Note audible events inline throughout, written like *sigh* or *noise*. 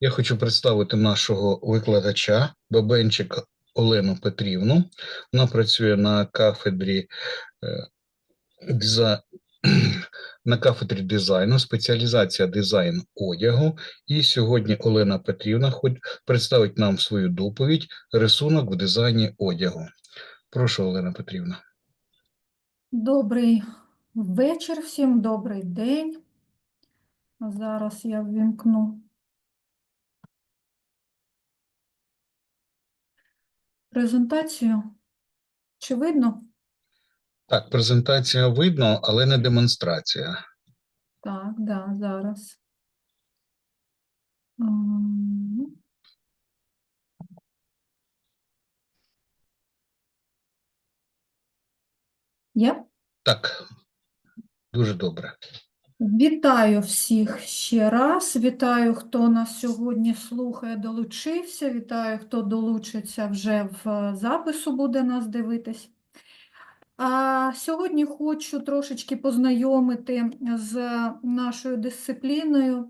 Я хочу представити нашого викладача Бабенчик Олену Петрівну. Вона працює на кафедрі е, *clears throat* на кафедрі дизайну, спеціалізація дизайн одягу. І сьогодні Олена Петрівна представить нам свою доповідь рисунок в дизайні одягу. Прошу, Олена Петрівна. Добрий вечір всім, добрий день. Зараз я ввімкну презентацію. Чи видно? Так, презентація видно, але не демонстрація. Так, да, зараз. Є? Так, дуже добре. Вітаю всіх ще раз. Вітаю, хто нас сьогодні слухає, долучився. Вітаю, хто долучиться вже в е, запису, буде нас дивитись. А сьогодні хочу трошечки познайомити з нашою дисципліною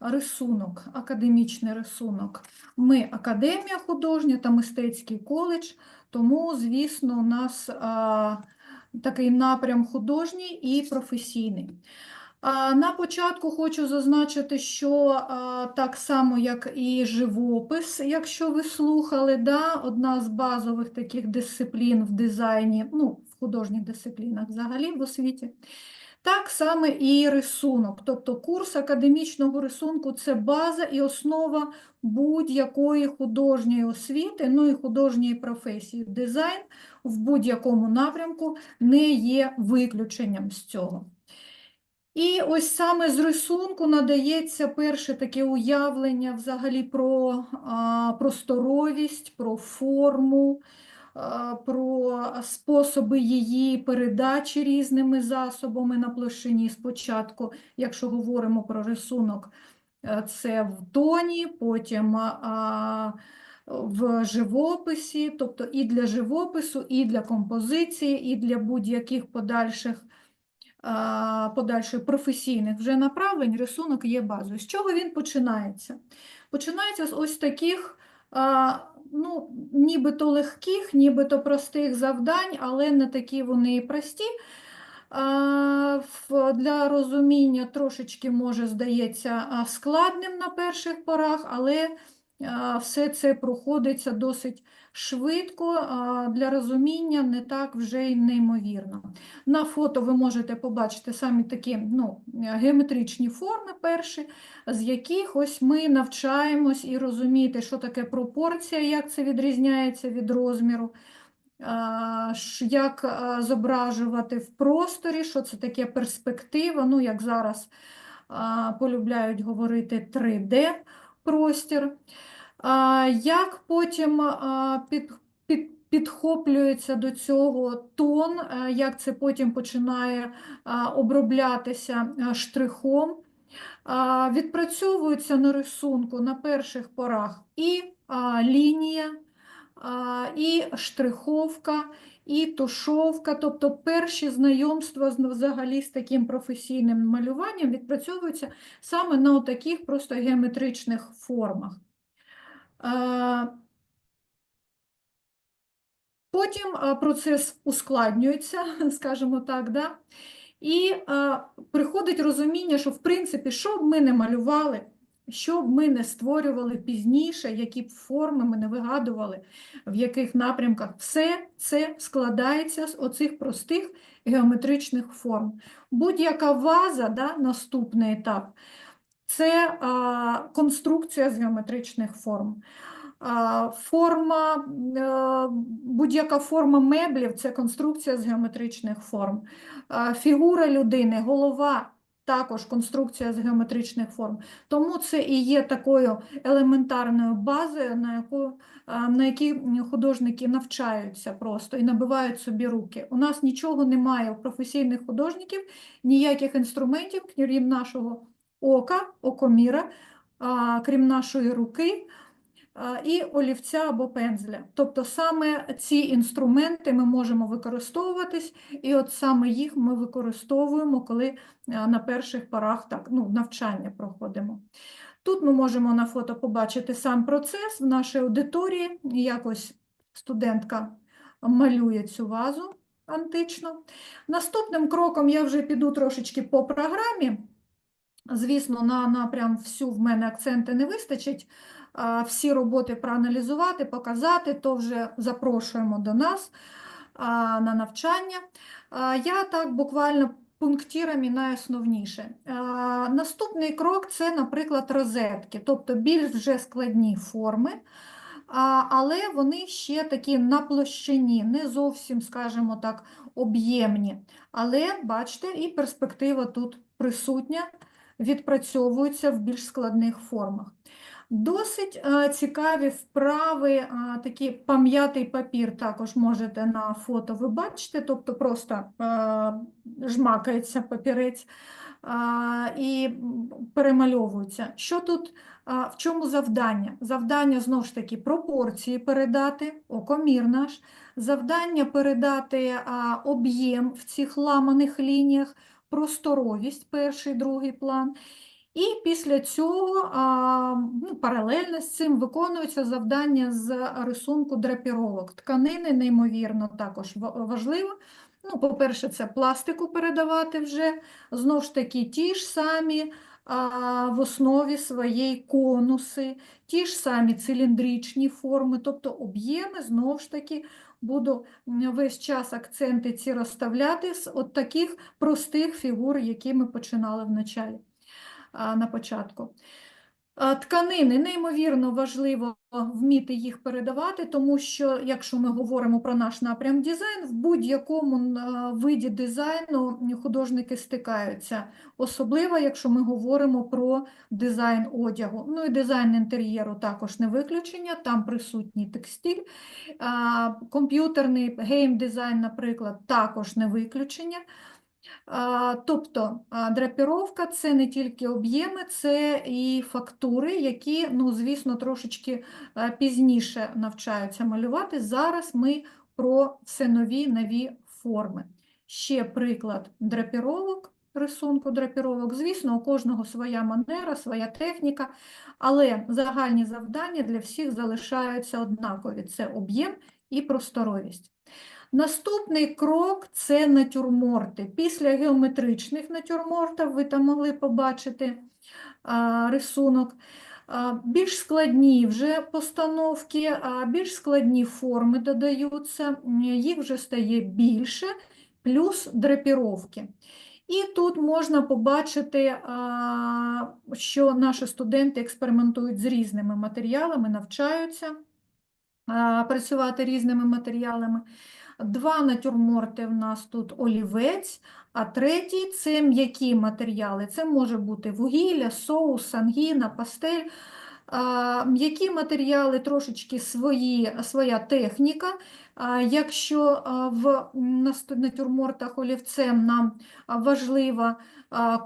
рисунок, академічний рисунок. Ми академія художня та мистецький коледж, тому, звісно, у нас а, такий напрям художній і професійний. На початку хочу зазначити, що так само, як і живопис, якщо ви слухали, да, одна з базових таких дисциплін в дизайні, ну, в художніх дисциплінах взагалі в освіті. Так само і рисунок. Тобто курс академічного рисунку це база і основа будь-якої художньої освіти, ну і художньої професії. Дизайн в будь-якому напрямку не є виключенням з цього. І ось саме з рисунку надається перше таке уявлення взагалі про просторовість, про форму, про способи її передачі різними засобами на площині. Спочатку, якщо говоримо про рисунок, е, це в тоні, потім в живописі, тобто і для живопису, і для композиції, і для будь-яких подальших подальших професійних вже направлень рисунок є базою. З чого він починається? Починається з ось таких, ну, нібито легких, нібито простих завдань, але не такі вони і прості. Для розуміння трошечки може здається складним на перших порах, але все це проходиться досить швидко, для розуміння не так вже й неймовірно. На фото ви можете побачити самі такі ну, геометричні форми перші, з яких ось ми навчаємось і розуміти, що таке пропорція, як це відрізняється від розміру, як зображувати в просторі, що це таке перспектива, ну, як зараз полюбляють говорити 3D-простір. А, Як потім під, під, підхоплюється до цього тон, як це потім починає оброблятися штрихом, відпрацьовується на рисунку на перших порах і лінія, і штриховка, і тушовка, тобто перші знайомства взагалі з таким професійним малюванням відпрацьовуються саме на таких просто геометричних формах. Потім процес ускладнюється, *laughs* скажімо так, да? і приходить розуміння, що в принципі, що б ми не малювали, що б ми не створювали пізніше, які б форми ми не вигадували, в яких напрямках, все це складається з оцих простих геометричних форм. Будь-яка ваза, да, наступний етап, це а, конструкція з геометричних форм. А, Форма, будь-яка форма меблів це конструкція з геометричних форм. А, Фігура людини, голова також конструкція з геометричних форм. Тому це і є такою елементарною базою, на яку, на якій художники навчаються просто і набивають собі руки. У нас нічого немає у професійних художників, ніяких інструментів, крім нашого ока, окоміра, крім нашої руки і олівця або пензля. Тобто саме ці інструменти ми можемо використовуватись, і от саме їх ми використовуємо, коли на перших порах так, ну, навчання проходимо. Тут ми можемо на фото побачити сам процес в нашій аудиторії. Якось студентка малює цю вазу античну. Наступним кроком я вже піду трошечки по програмі. Звісно, на, на прям всю в мене акценти не вистачить. Всі роботи проаналізувати, показати, то вже запрошуємо до нас на навчання. Я так буквально пунктирами найосновніше. Наступний крок це, наприклад, розетки, тобто більш вже складні форми, але вони ще такі на площині, не зовсім, скажімо так, об'ємні. Але бачите, і перспектива тут присутня, відпрацьовується в більш складних формах. Досить е, цікаві вправи, е, такі пам'ятий папір також можете на фото ви бачите, тобто просто е, жмакається папірець і перемальовується. Що тут, в чому завдання? Завдання знову ж таки пропорції передати, окомір наш, завдання передати об'єм в цих ламаних лініях, просторовість, перший, другий план. І після цього ну, паралельно з цим виконується завдання з рисунку драпіровок. Тканини, неймовірно, також важливо. Ну, по-перше, це пластику передавати вже. Знову ж таки, ті ж самі а, в основі своєї конуси, ті ж самі циліндричні форми, тобто об'єми, знову ж таки, буду весь час акценти ці розставляти з от таких простих фігур, які ми починали в началі на початку. Тканини неймовірно важливо вміти їх передавати, тому що, якщо ми говоримо про наш напрям дизайн, в будь-якому виді дизайну художники стикаються, особливо, якщо ми говоримо про дизайн одягу. Ну і дизайн інтер'єру також не виключення, там присутній текстиль. Комп'ютерний гейм-дизайн, наприклад, також не виключення. Тобто драпіровка це не тільки об'єми, це і фактури, які, ну, звісно, трошечки пізніше навчаються малювати. Зараз ми про все нові нові форми. Ще приклад драпіровок, рисунку драпіровок. Звісно, у кожного своя манера, своя техніка, але загальні завдання для всіх залишаються однакові: це об'єм і просторовість. Наступний крок це натюрморти. Після геометричних натюрмортів ви там могли побачити а, рисунок. А, Більш складні вже постановки, а більш складні форми додаються, їх вже стає більше, плюс драпіровки. І тут можна побачити, що наші студенти експериментують з різними матеріалами, навчаються працювати різними матеріалами. Два натюрморти в нас тут олівець, а третій це м'які матеріали. Це може бути вугілля, соус, сангіна, пастель. М'які матеріали трошечки свої, своя техніка. Якщо в натюрмортах олівцем нам важлива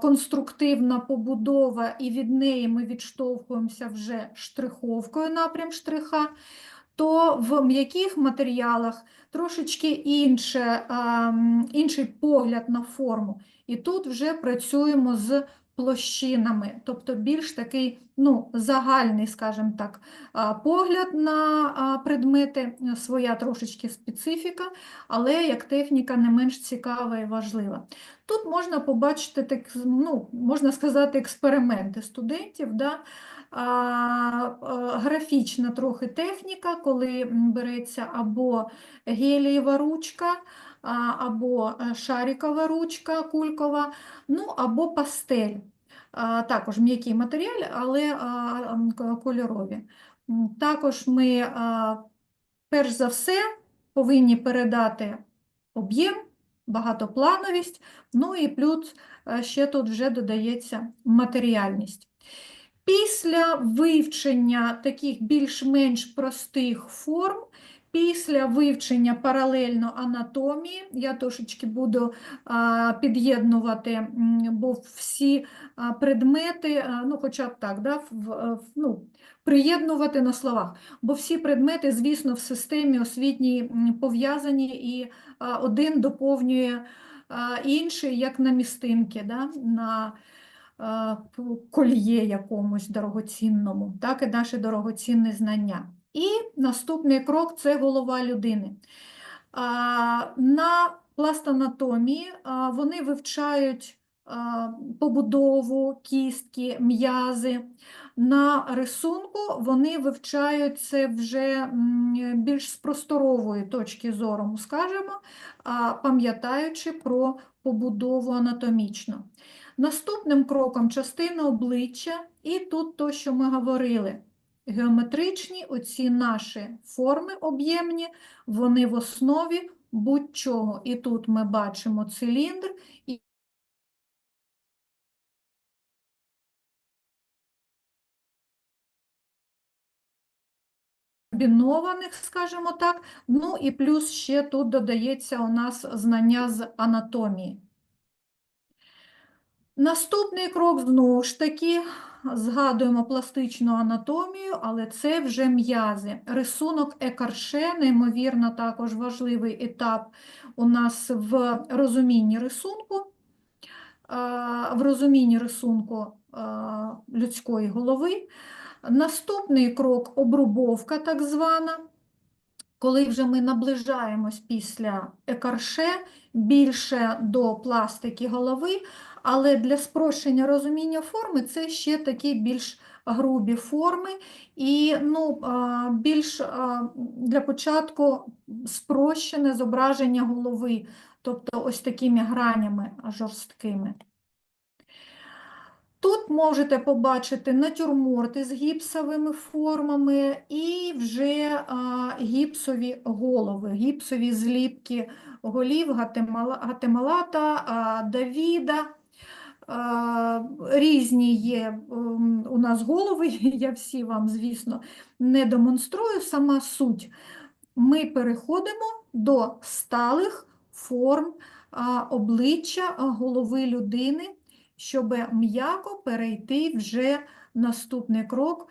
конструктивна побудова, і від неї ми відштовхуємося вже штриховкою, напрям штриха, то в м'яких матеріалах трошечки інше, інший погляд на форму. І тут вже працюємо з площинами, тобто більш такий ну, загальний, скажімо так, погляд на предмети, своя трошечки специфіка, але як техніка не менш цікава і важлива. Тут можна побачити, ну, можна сказати, експерименти студентів. Да? Графічна трохи техніка, коли береться або гелієва ручка, або е, шарикова ручка кулькова, ну або пастель. Також м'який матеріал, але кольорові. Також ми, перш за все, повинні передати об'єм, багатоплановість, ну і плюс е, ще тут вже додається матеріальність. Після вивчення таких більш-менш простих форм, після вивчення паралельно анатомії, я трошечки буду під'єднувати, бо всі предмети, ну хоча б так, да, в, ну, приєднувати на словах, бо всі предмети, звісно, в системі освітній пов'язані і один доповнює інший, як на містинки, да, на кольє якомусь дорогоцінному, так і наші дорогоцінні знання. І наступний крок це голова людини. На пластанатомії вони вивчають побудову кістки, м'язи. На рисунку вони вивчають це вже більш з просторової точки зору, ми скажемо, пам'ятаючи про побудову анатомічну. Наступним кроком частина обличчя, і тут то, що ми говорили. Геометричні оці наші форми об'ємні, вони в основі будь-чого. І тут ми бачимо циліндр, і комбінованих, скажімо так. Ну і плюс ще тут додається у нас знання з анатомії. Наступний крок знову ж таки згадуємо пластичну анатомію, але це вже м'язи. Рисунок екарше, неймовірно, також важливий етап у нас в розумінні рисунку, в розумінні рисунку людської голови. Наступний крок обрубовка, так звана. Коли вже ми наближаємось після екарше більше до пластики голови, але для спрощення розуміння форми це ще такі більш грубі форми, і ну, більш для початку спрощене зображення голови, тобто ось такими гранями жорсткими. Тут можете побачити натюрморти з гіпсовими формами і вже гіпсові голови, гіпсові зліпки голів Гатемала, Гатемалата, Давіда. Різні є у нас голови, *laughs* я всі вам, звісно, не демонструю, сама суть. Ми переходимо до сталих форм обличчя голови людини, щоб м'яко перейти вже наступний крок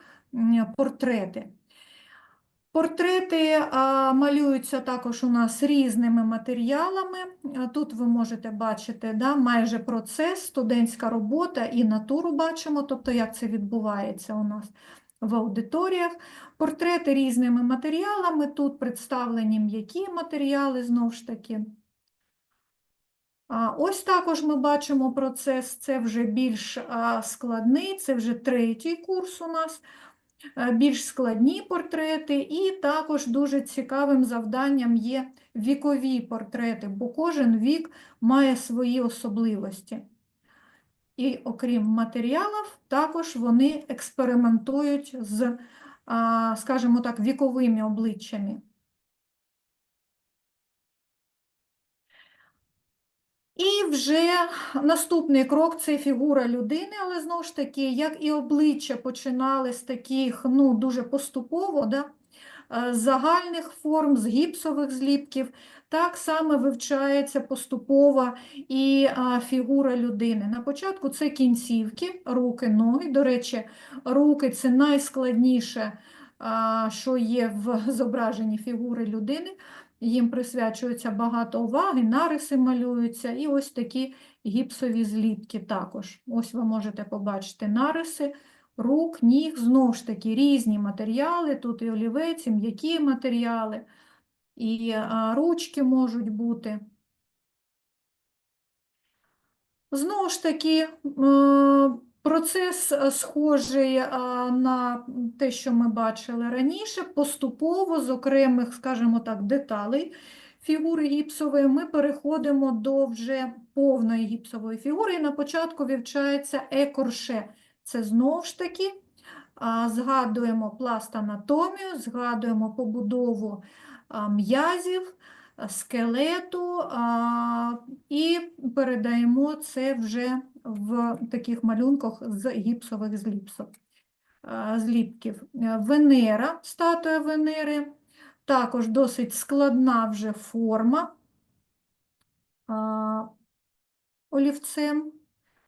портрети. Портрети малюються також у нас різними матеріалами. Тут ви можете бачити да, майже процес, студентська робота і натуру бачимо, тобто як це відбувається у нас в аудиторіях. Портрети різними матеріалами, тут представлені м'які матеріали знову ж таки. Ось також ми бачимо процес, це вже більш складний, це вже третій курс у нас, більш складні портрети, і також дуже цікавим завданням є вікові портрети, бо кожен вік має свої особливості. І окрім матеріалів, також вони експериментують з, скажімо так, віковими обличчями. І вже наступний крок це фігура людини, але знову ж таки, як і обличчя починали з таких ну, дуже поступово, да, е, загальних форм, з гіпсових зліпків, так само вивчається поступово і фігура людини. На початку це кінцівки, руки, ноги. До речі, руки це найскладніше, що є в зображенні фігури людини їм присвячується багато уваги, нариси малюються, і ось такі гіпсові зліпки також. Ось ви можете побачити нариси рук, ніг, знову ж таки різні матеріали, тут і олівець, і м'які матеріали, і ручки можуть бути. Знову ж таки, процес е, схожий е, на те, що ми бачили раніше, поступово з окремих, скажімо так, деталей фігури гіпсової ми переходимо до вже повної гіпсової фігури. І на початку вивчається екорше. Це знову ж таки згадуємо пласт анатомію, згадуємо побудову м'язів, скелету і передаємо це вже в таких малюнках з гіпсових зліпсов, зліпків. Е, Венера, статуя Венери, також досить складна вже форма олівцем.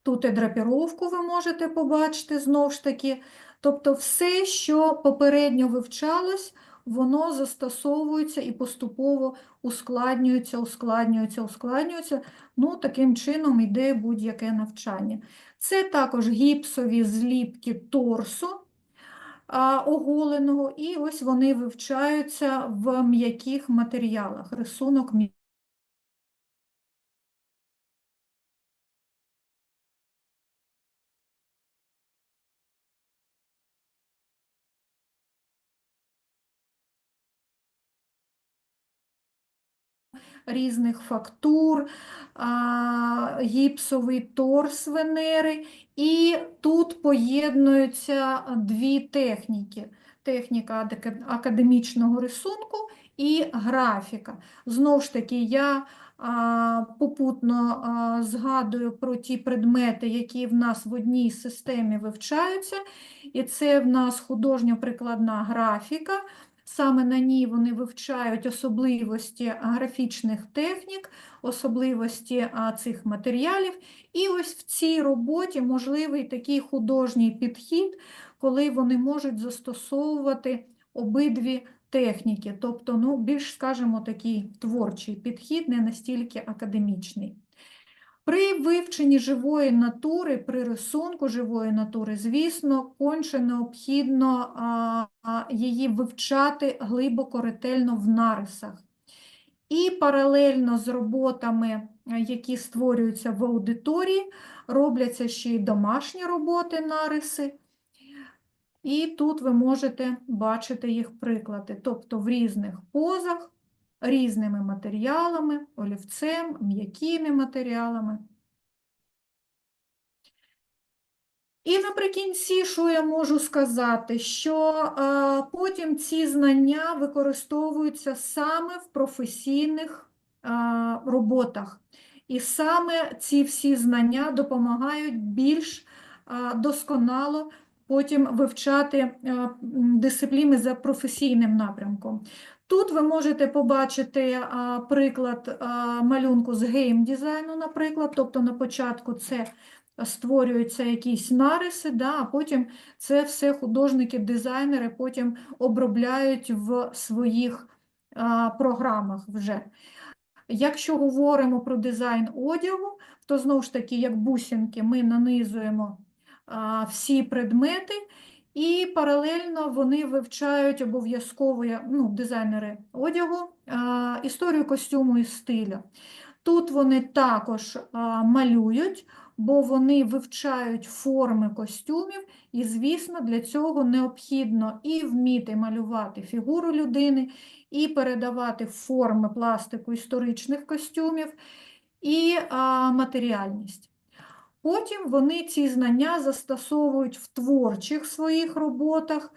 Тут і драпіровку ви можете побачити знову ж таки. Тобто все, що попередньо вивчалось, воно застосовується і поступово ускладнюється, ускладнюється, ускладнюється. Ну, таким чином йде будь-яке навчання. Це також гіпсові зліпки торсу оголеного, і ось вони вивчаються в м'яких матеріалах. Рисунок різних фактур, гіпсовий торс Венери, і тут поєднуються дві техніки: техніка академічного рисунку і графіка. Знову ж таки, я попутно згадую про ті предмети, які в нас в одній системі вивчаються, і це в нас художньо-прикладна графіка. Саме на ній вони вивчають особливості графічних технік, особливості цих матеріалів. І ось в цій роботі можливий такий художній підхід, коли вони можуть застосовувати обидві техніки, тобто, ну, більш, скажімо, такий творчий підхід, не настільки академічний. При вивченні живої натури, при рисунку живої натури, звісно, конче необхідно її вивчати глибоко, ретельно в нарисах. І паралельно з роботами, які створюються в аудиторії, робляться ще й домашні роботи, нариси. І тут ви можете бачити їх приклади, тобто в різних позах, різними матеріалами, олівцем, м'якими матеріалами. І наприкінці, що я можу сказати, що е, потім ці знання використовуються саме в професійних е, роботах. І саме ці всі знання допомагають більш е, досконало потім вивчати дисципліни за професійним напрямком. Тут ви можете побачити а, приклад а, малюнку з геймдизайну, наприклад, тобто на початку це створюються якісь нариси, да, а потім це все художники-дизайнери потім обробляють в своїх а, програмах вже. Якщо говоримо про дизайн одягу, то знову ж таки, як бусинки, ми нанизуємо всі предмети, і паралельно вони вивчають обов'язково ну, дизайнери одягу, історію костюму і стилю. Тут вони також малюють, бо вони вивчають форми костюмів, і, звісно, для цього необхідно і вміти малювати фігуру людини, і передавати форми пластику історичних костюмів, і матеріальність. Потім вони ці знання застосовують в творчих своїх роботах.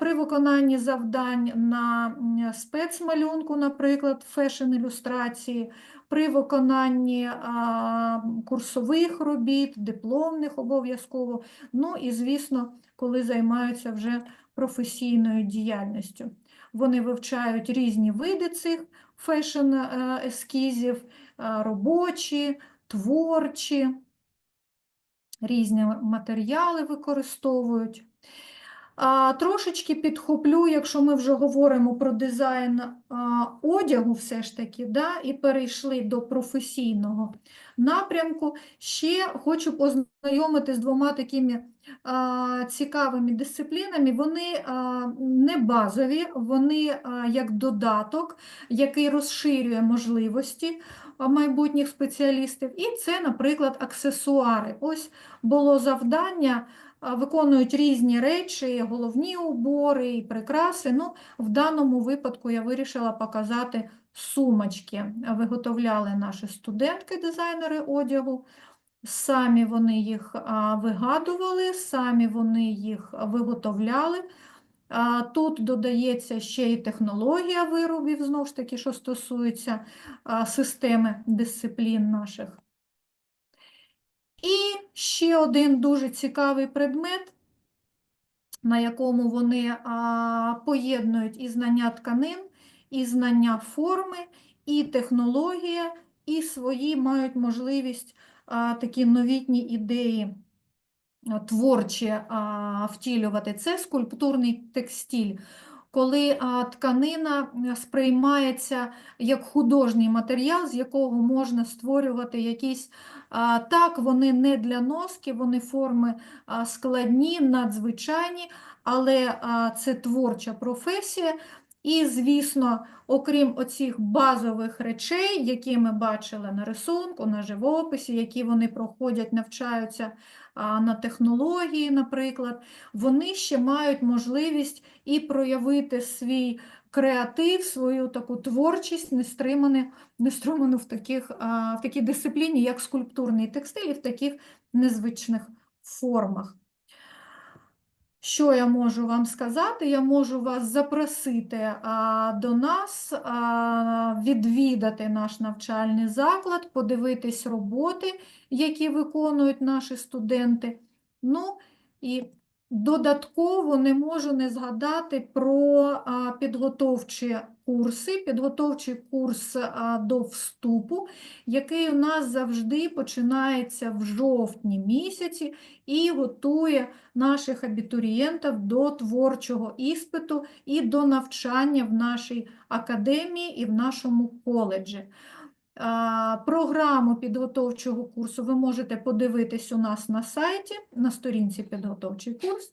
При виконанні завдань на спецмалюнку, наприклад, фешн-ілюстрації, при виконанні курсових робіт, дипломних обов'язково, ну і, звісно, коли займаються вже професійною діяльністю. Вони вивчають різні види цих фешн-ескізів, робочі, творчі, різні матеріали використовують. А, трошечки підхоплю, якщо ми вже говоримо про дизайн а, одягу, все ж таки, да, і перейшли до професійного напрямку, ще хочу познайомити з двома такими а, цікавими дисциплінами. Вони а, не базові, вони а, як додаток, який розширює можливості майбутніх спеціалістів. І це, наприклад, аксесуари. Ось було завдання виконують різні речі, головні убори і прикраси. Ну, в даному випадку я вирішила показати сумочки. Виготовляли наші студентки, дизайнери одягу. Самі вони їх вигадували, самі вони їх виготовляли. Тут додається ще й технологія виробів, знову ж таки, що стосується системи дисциплін наших. І ще один дуже цікавий предмет, на якому вони поєднують і знання тканин, і знання форми, і технологія, і свої мають можливість такі новітні ідеї а, втілювати. Це скульптурний текстиль. коли тканина сприймається як художній матеріал, з якого можна створювати якісь так, вони не для носки, вони форми складні, надзвичайні, але це творча професія. І, звісно, окрім оцих базових речей, які ми бачили на рисунку, на живописі, які вони проходять, навчаються на технології, наприклад, вони ще мають можливість і проявити свій креатив, свою таку творчість, нестриману, нестриману в, таких, в такій дисципліні, як скульптурний текстиль, і в таких незвичних формах. Що я можу вам сказати? Я можу вас запросити а, до нас, а, відвідати наш навчальний заклад, подивитись роботи, які виконують наші студенти. Ну і додатково не можу не згадати про а, підготовчі курси, підготовчий курс до вступу, який у нас завжди починається в жовтні місяці і готує наших абітурієнтів до творчого іспиту і до навчання в нашій академії і в нашому коледжі. Програму підготовчого курсу ви можете подивитись у нас на сайті, на сторінці підготовчий курс,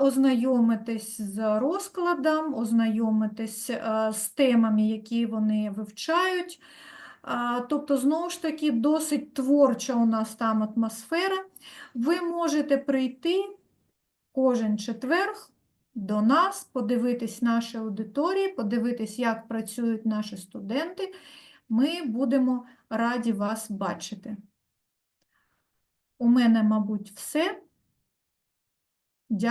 ознайомитись з розкладом, ознайомитись з темами, які вони вивчають. Тобто, знову ж таки, досить творча у нас там атмосфера. Ви можете прийти кожен четверг до нас, подивитись наші аудиторії, подивитись, як працюють наші студенти. Ми будемо раді вас бачити. У мене, мабуть, все.